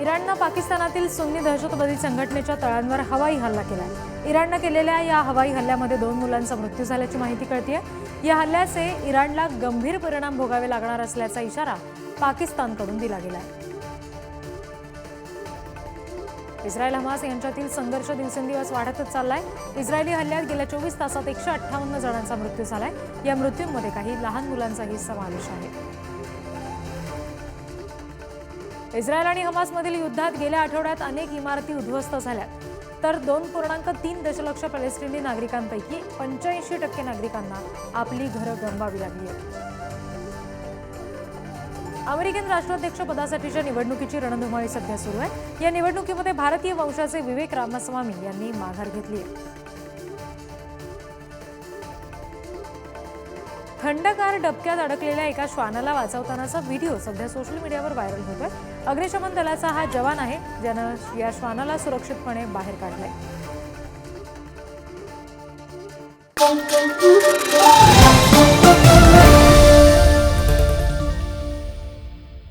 इराणनं पाकिस्तानातील सुन्नी दहशतवादी संघटनेच्या तळांवर हवाई हल्ला केलाय. इराणनं केलेल्या या हवाई हल्ल्यामध्ये दोन मुलांचा मृत्यू झाल्याची माहिती कळतीय. या हल्ल्याचे इराणला गंभीर परिणाम भोगावे लागणार असल्याचा इशारा पाकिस्तानकडून दिला गेलाय. इस्रायल हमास यांच्यातील संघर्ष दिवसेंदिवस वाढतच चाललाय. इस्रायली हल्ल्यात गेल्या चोवीस तासात एकशे अठ्ठावन्न जणांचा मृत्यू झालाय. या मृत्यूंमध्ये काही लहान मुलांचाही समावेश आहे. इस्रायल आणि हमासमधील युद्धात गेल्या आठवड्यात अनेक इमारती उद्ध्वस्त झाल्या तर दोन पूर्णांक तीन दशलक्ष पॅलेस्टिनी नागरिकांपैकी पंच्याऐंशी टक्के नागरिकांना आपली घरं गमवावी लागली आहेत. अमेरिकन राष्ट्राध्यक्ष पदासाठीच्या निवडणुकीची रणधुमाळी सध्या सुरू आहे. या निवडणुकीमध्ये भारतीय वंशाचे विवेक रामस्वामी यांनी माघार घेतली आहे. थंडगार डबक्यात अडकलेल्या एका श्वानाला वाचवतानाचा व्हिडिओ सध्या सोशल मीडियावर व्हायरल होतोय. अग्निशमन दलाचा हा जवान आहे ज्यानं या श्वानाला सुरक्षितपणे बाहेर काढलंय.